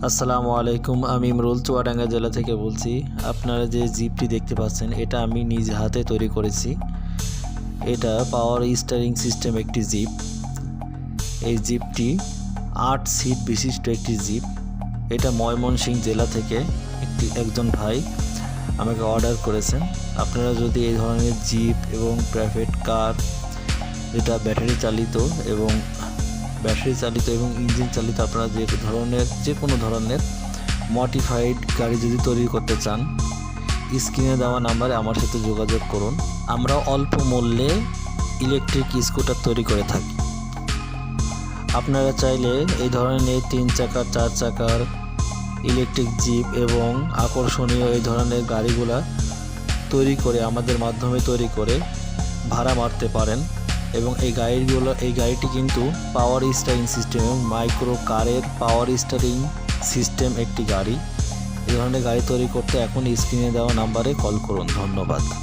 আসসালামু আলাইকুম, আমি ইমরুল, চুয়াডাঙ্গা জেলা থেকে বলছি। আপনারা যে জিপটি দেখতে পাচ্ছেন, এটা আমি নিজ হাতে তৈরি করেছি। এটা পাওয়ার স্টারিং সিস্টেম একটি জিপ। এই জিপটি আট সিট বিশিষ্ট একটি জিপ। এটা ময়মনসিংহ জেলা থেকে একটি, একজন ভাই আমাকে অর্ডার করেছেন। আপনারা যদি এই ধরনের জিপ এবং প্রাইভেট কার যেটা ব্যাটারি চালিত এবং ব্যাটারি চালিত এবং ইঞ্জিন চালিত আপনারা যে ধরনের, যে কোনো ধরনের মডিফাইড গাড়ি যদি তৈরি করতে চান স্ক্রিনে দেওয়া নাম্বারে আমার সাথে যোগাযোগ করুন। আমরা অল্প মূল্যে ইলেকট্রিক স্কুটার তৈরি করে থাকি। আপনারা চাইলে এই ধরনের তিন চাকার, চার চাকার ইলেকট্রিক জিপ এবং আকর্ষণীয় এই ধরনের গাড়িগুলা তৈরি করে, আমাদের মাধ্যমে তৈরি করে ভাড়া মারতে পারেন। এবং এই গাড়িগুলো, এই গাড়িটি কিন্তু পাওয়ার স্টারিং সিস্টেম এবং মাইক্রো কারের পাওয়ার স্টারিং সিস্টেম একটি গাড়ি। এই ধরনের গাড়ি তৈরি করতে এখন স্ক্রিনে দেওয়া নাম্বারে কল করুন। ধন্যবাদ।